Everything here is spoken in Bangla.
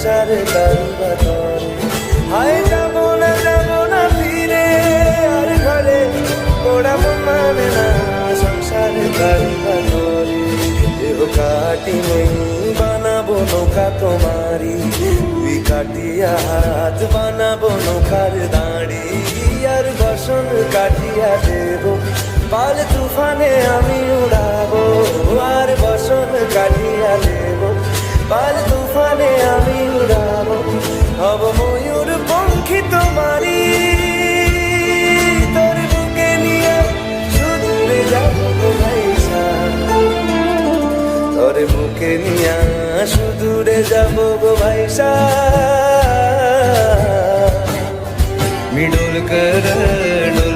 সংসারে দারুবা করে হায় যাব না যাব না ফিরে, আর ঘরে ওরা মানে না, সংসারে দারুবা করে দেহ কাটি নেই, বানাবো নৌকা তোমারি তুই কাটিয়া হাত বানাবো নৌকার দাঁড়ি। আর বসন কাটিয়া দেব, পাল তুফানে আমি উড়াবো। আর বসন কাটিয়া দেব, পাল বুকে নিয়া সুদূরে যাব গো ভাইসা। মিডল করো